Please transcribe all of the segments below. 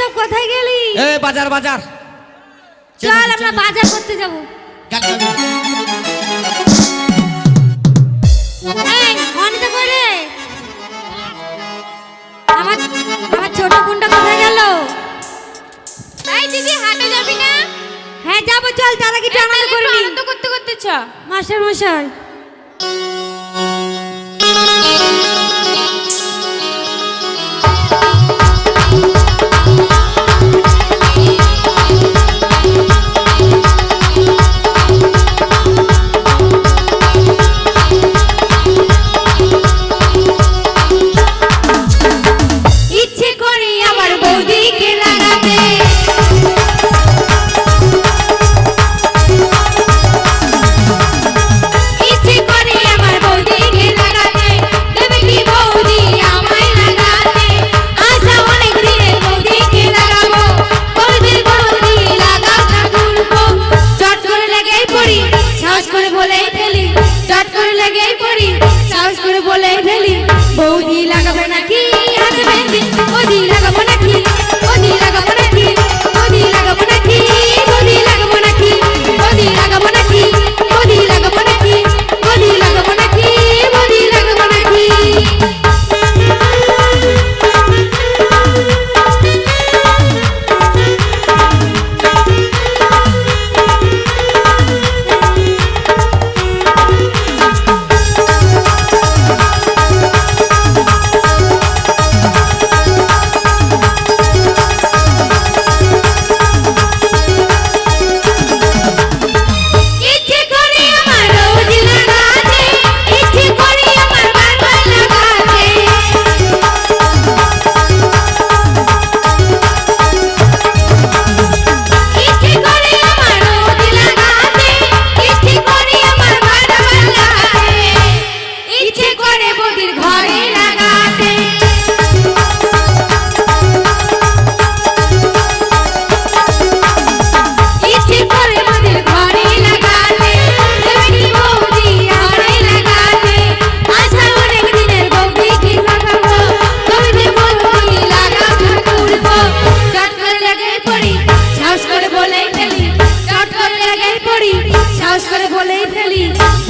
সব কোথায় গেলি? বাজার বাজার। চল আমরা বাজার করতে যাব। করে আমার আমার বোনটা কোথায় গেল? এই দিদি হাটে যাবি না? হ্যাঁ যাব চল তার আগে আনন্দ করবি আনন্দ করতে করতে চ। মাস্টার মশাই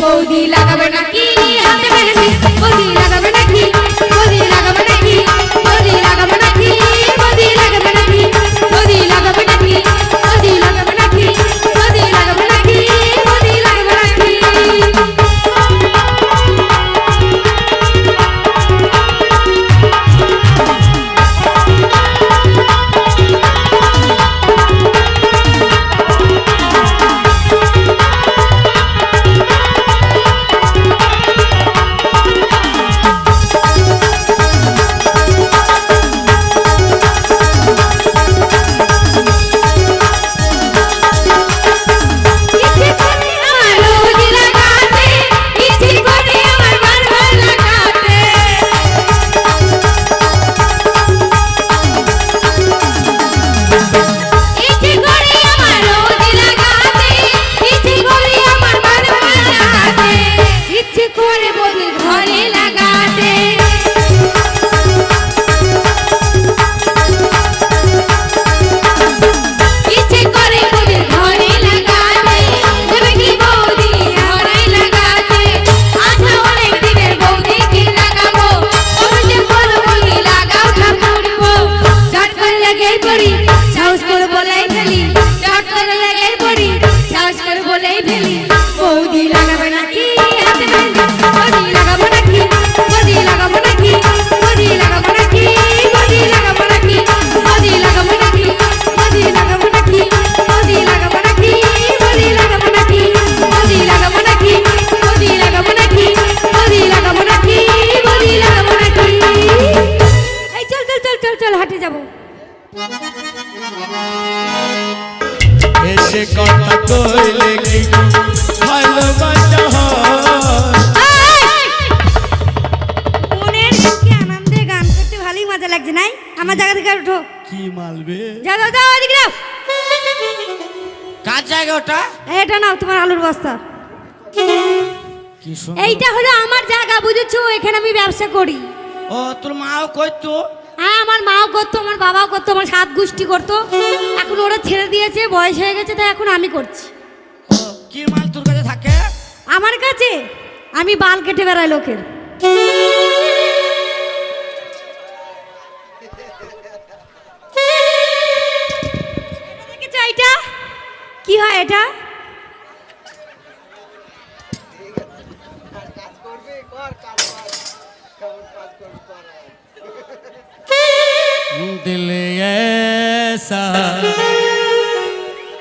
বৌদি লাগাবে নাকি? Lady. দাও এদিকে দাও। কার জায়গা ওটা? এটা নাও তোমার আলুর বস্তা। এইটা হলো আমার জায়গা বুঝেছ? এখানে আমি ব্যবসা করি। ও তোর মাও করতো? হ্যাঁ আমার মাও করতো আমার বাবাও করতো আমার সাত গোষ্ঠী করতো। এখন ওরা ছেড়ে দিয়েছে বয়স হয়ে গেছে তাই এখন আমি করছি। কি মাল তোর কাছে থাকে? আমার কাছে? আমি বাল কেটে বেড়াই লোকের।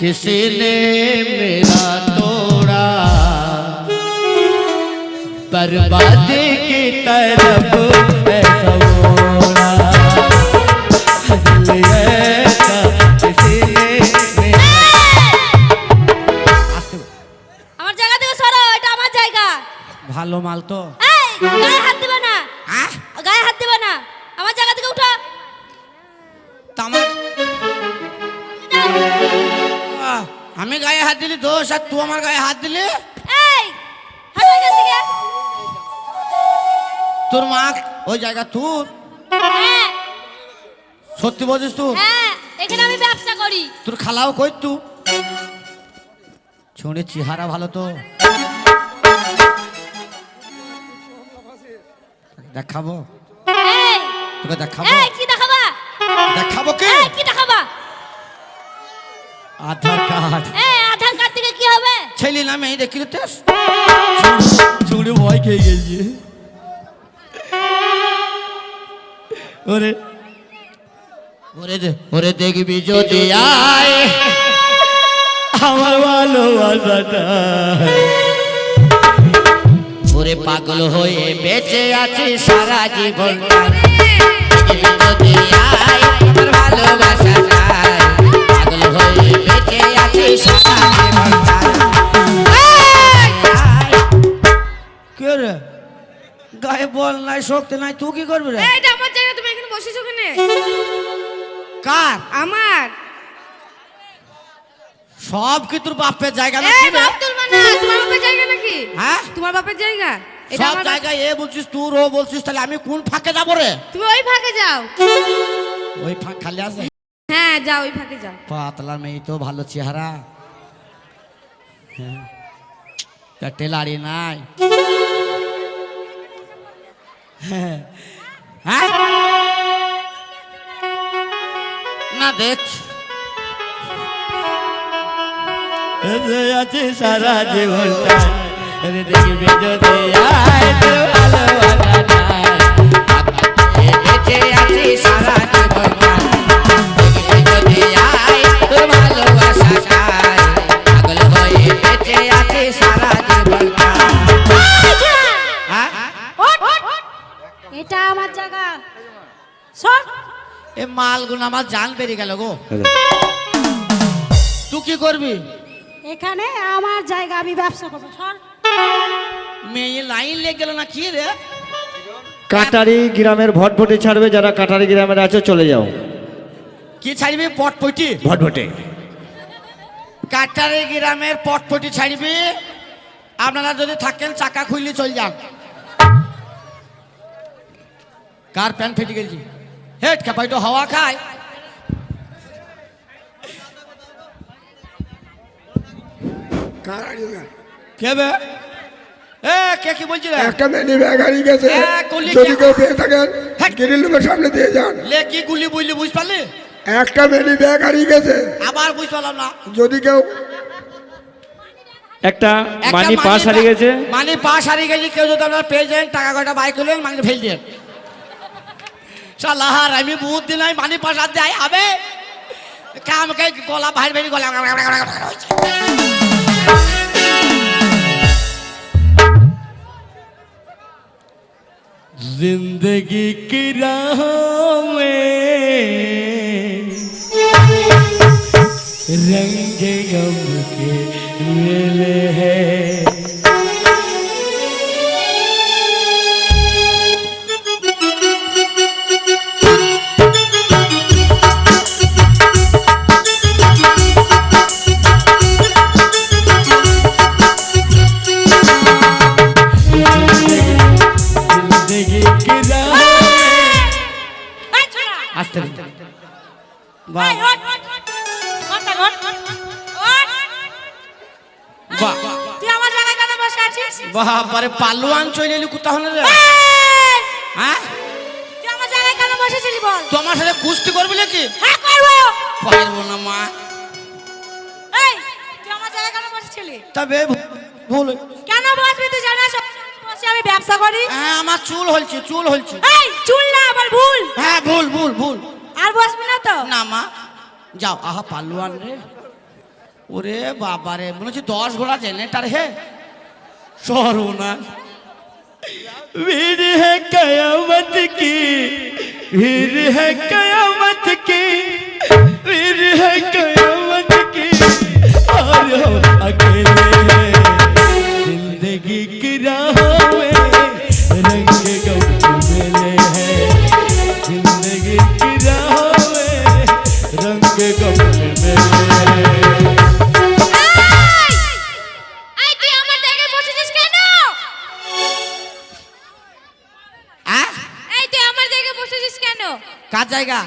किसी ने मेरा तोड़ा। बर्बादी की तरफ़ তোর মা ওই জায়গা তোর? হ্যাঁ। সত্যি বলছিস তুই? হ্যাঁ এখানে আমি ব্যবসা করি। তোর খালাও কই তু ছুঁড়ে চেহারা ভালো তো। দেখাবো? তোকে দেখাবো? কি দেখাবা? দেখাবো কি? কি দেখাবা? আধার কার্ড। এই আধার কার্ড থেকে কি হবে? ছেলে না মেয়ে দেখি তো। চুড়ে ভয় খেয়ে গেছি? ওরে। ওরে ওরে দেখবি যদি আয়। আমার ভালোবাসাটা। ওরে পাগল হয়ে বেঁচে আছি সারা জীবন। দেখবি যদি আয় আমার ভালোবাসাটা পাগল হয়ে বেঁচে আছি সারা জীবন কে রে? গায়ে বল নাই শক্তি নাই তুই কি করবি রে? বসেছো কেন কার? আমার। সব কি তোর বাপের জায়গা না এই বাপ তুলবা না তোমার বাপের জায়গা নাকি? হ্যাঁ? তোমার বাপের জায়গা? এটা সব আমার জায়গায় এ বলছিস তুই ও বলছিস তাহলে আমি কোন ফাঁকে যাব রে? তুমি ওই ফাঁকে যাও। ওই ফাঁক খালি আছে? হ্যাঁ যাও ওই ফাঁকে যাও। পাতলা মেয়ে তো ভালো চেহারা। হ্যাঁ। তা টেলারি নাই। হ্যাঁ? দেখ। আছে সারা জীবনটা। দেখবি যদি আয় তোর ভালোবাসাটায়। বেঁচে আছি সারা জীবনটা। দেখবি যদি আয় তোর ভালোবাসাটায়। পাগল হয়ে বেঁচে আছি সারা জীবনটা? এটা আমার জায়গা। সর এ মালগুলো আমার জান বেরিয়ে গেল গো। তুই কি করবি? এখানে আমার জায়গা আমি ব্যবসা করব সর। মেয়ে লাইন লেগে গেল না কি রে? কাটারি গ্রামের ভটভটে ছাড়বে যারা কাটারি গ্রামের আছে চলে যাও। কি ছাড়বি? পটপটি? ভটভটে। কাটারি গ্রামের পটপটি ছাড়বি? আপনারা যদি থাকেন চাকা খুললে চল যান। কার প্যান্ট ফেটে গেছি? হেট কাপাই তো হাওয়া খায়। কেবে এ কে কি বলছি রে একটা মিনি ব্যাগ গেছে। যদি কেউ পেয়ে থাকেন। গ্রিল রুমের সামনে দিয়ে যান। লে কি গুলি বুঝলি বুঝ পারলি? একটা মিনি ব্যাগ হারিয়ে গেছে। আবার বুঝ পারলাম না। যদি কেউ একটা একটা মানি পাস হারিয়ে গেছে। মানি পাস হারিয়ে গেছে কেউ যদি আপনার পেয়ে যান টাকা কয়টা বাই করলেন মানি ফেল দিয়ে। সালাহার আমি বহুত দিন আমি মানি পাস আর দেয় হবে কামকে গলা ভাই ভাই গলা হয়েছে जिंदगी की राहों में रंग गम के मेले हैं বল তোমার সাথে কুস্তি করবি নাকি হ্যাঁ করবো পারবো না মা এই তুই আমার জায়গায় কেন বসেছিলি তবে ভুল কেন বসবি তুই জানিস বসে আমি ব্যবসা করি হ্যাঁ আমার চুল হলছে চুল হলছে এই চুল না আবার ভুল হ্যাঁ ভুল ভুল ভুল আর বসবি না তো না মা যাও আহা পালোয়ান রে ওরে বাবা রে মনে হচ্ছে দশ ঘোড়া জেনেটার হে সর্বনাশ वीर है कयामत की वीर है कयामत की वीर है कयामत की और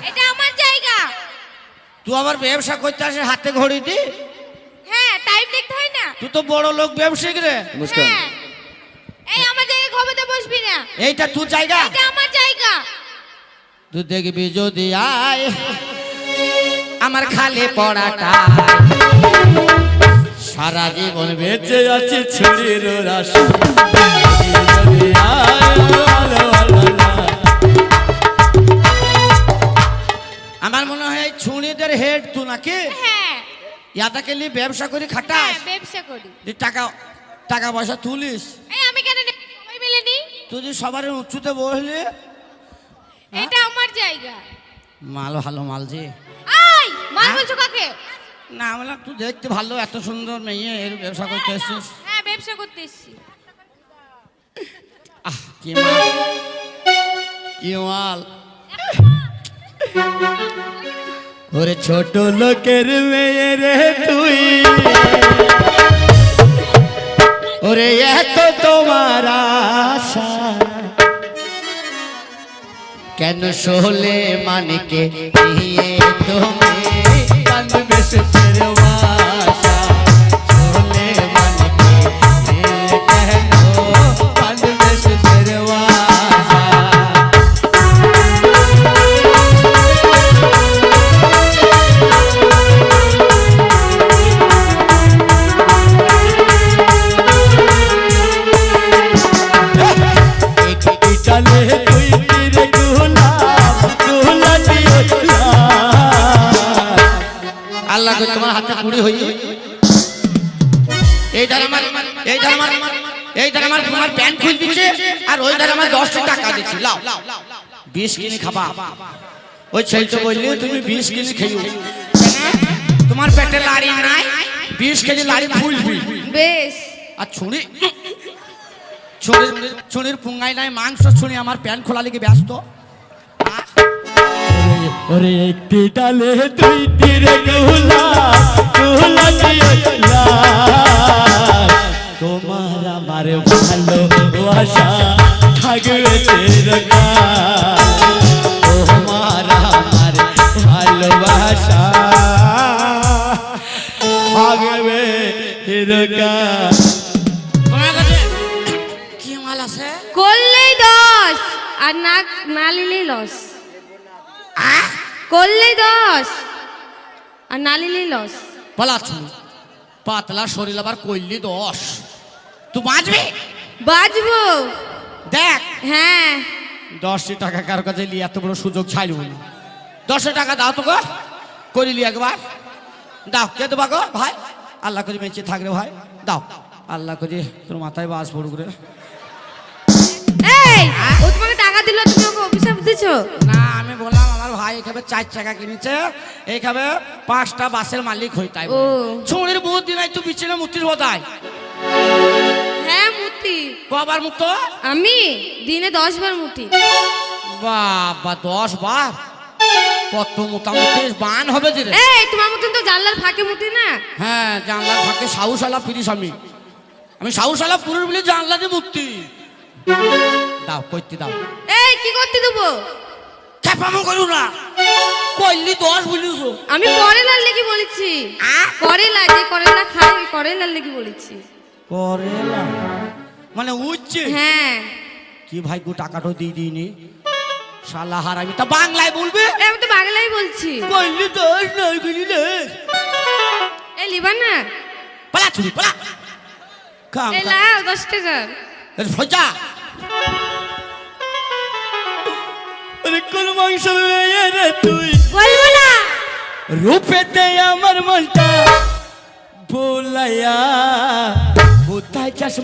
এটা আমার জায়গা। তুই আবার ব্যবসা করতে আসে হাতে ঘড়ি দি? হ্যাঁ টাইম দেখতে হয় না। তুই তো বড় লোক ব্যবসায়িক রে। হ্যাঁ। এই আমার জায়গায় বসবি না। এইটা তোর জায়গা? এটা আমার জায়গা। তুই দেখবি যদি আয় আমার খালি পড়াটা। সারা জীবন বেঁচে বেঁচে আছি ছুরির রাশি আমার মনে হয় ছুঁড়িদের হেড তুই নাকি? হ্যাঁ। ইয়াদাকে নিয়ে ব্যবসা করে হ্যাঁ ব্যবসা করি। টাকা টাকা পয়সা তুলিস। এই আমি কেন নেব? সবাই মিলে নি? তুই যদি সবার উঁচুতে বসলি এটা আমার জায়গা। মাল ভালো মাল যে। আই মাল হ্যাঁ? বলছো কাকে? না বললাম তুই দেখতে ভালো এত সুন্দর মেয়ে এর ব্যবসা করতে এসছিস। হ্যাঁ ব্যবসা করতে এসেছি। আহ কি মাল? কি মাল? ওরে ছোট লোকের মেয়ে রে তুই। ওরে এত তোমার আশা। কেন শোলে মানিকে নিয়ে তুমি কান্দবে আমার দশটা টাকা দিচ্ছি লাও। বিশ কিনে খাবা। ওই ছেলেটা বললি তুমি বিশ কিনে খেয়ে তোমার পেটে লাড়ি নাই? বিশ কেজি লাড়ি ফুলবি বেশ। আর ছুরির ছুরির পুঙ্গাই নাই মাংস ছুরি আমার প্যান্ট খোলা লিগে ব্যস্ত। ওরে একটি ডালে দিও লাল। তোমার আমার ভালোবাসা থাকবে চিরকাল তোমার আমার ভালোবাসা থাকবে চিরকাল তোমার কাছে কি মাল আছে করলেই দশ আর না না নিলেই লস করলেই দশ আর না নিলেই লস পালাচ্ছি। পাতলা শরীর আবার কইলি দশ তুই বাঁচবি? বাজবো দেখ। হ্যাঁ। দশটি টাকা কার কাছে নিয়ে এত বড় সুযোগ ছাড়ব না দশটা টাকা দাও তো গো করিলি একবার। দাও কে দেবা গো? ভাই আল্লাহ করে বেঁচে থাকলে ভাই। দাও আল্লাহ করে তোর মাথায় বাস পড়ুক রে। এই ও তোমাকে টাকা দিল তুমি ওকে অভিশাপ দিছো? না আমি বললাম আমার ভাই এখানে চার টাকা কিনেছে। এইখানে পাঁচটা বাসের মালিক হই তাই। ছুঁড়ির বহুত দিন তুই মুক্তির বোধায় হ্যাঁ কবার মুক্ত? আমি দিনে দশ বার মুতি বাবা দশ বার কত মোটামুটি বান হবে যে এই তোমার মতন তো জানলার ফাঁকে মুতি না? হ্যাঁ জানলার ফাঁকে সাউসালা ফিরিস আমি। আমি সাউসালা পুরুষ বলে জানলা দিয়ে মুক্তি। দাও কইতে দাও। এই কি করতে দেবো? খ্যাপামো করু না। কইলি দশ বলিস। আমি করেলার লেগে বলেছি। করেলা যে করেলা খাই করেলার লেগে বলেছি। করেলা? মানে উঠছে হ্যাঁ। কি ভাই গো টাকাটা দিয়ে দিইনি? শালা হারামি। তা বাংলায় বলবে? আমি তো বাংলাই বলছি। কইলি দশ নয় কইলি দশ এই লিবার না। পালা চুরি পালা। কাম এই লাও দশ টাকা। ফজা। আরে কোন মেয়ে রে তুই। বলব না। রূপেতে আমার মনটা বোলাইয়া কোথায় চাষ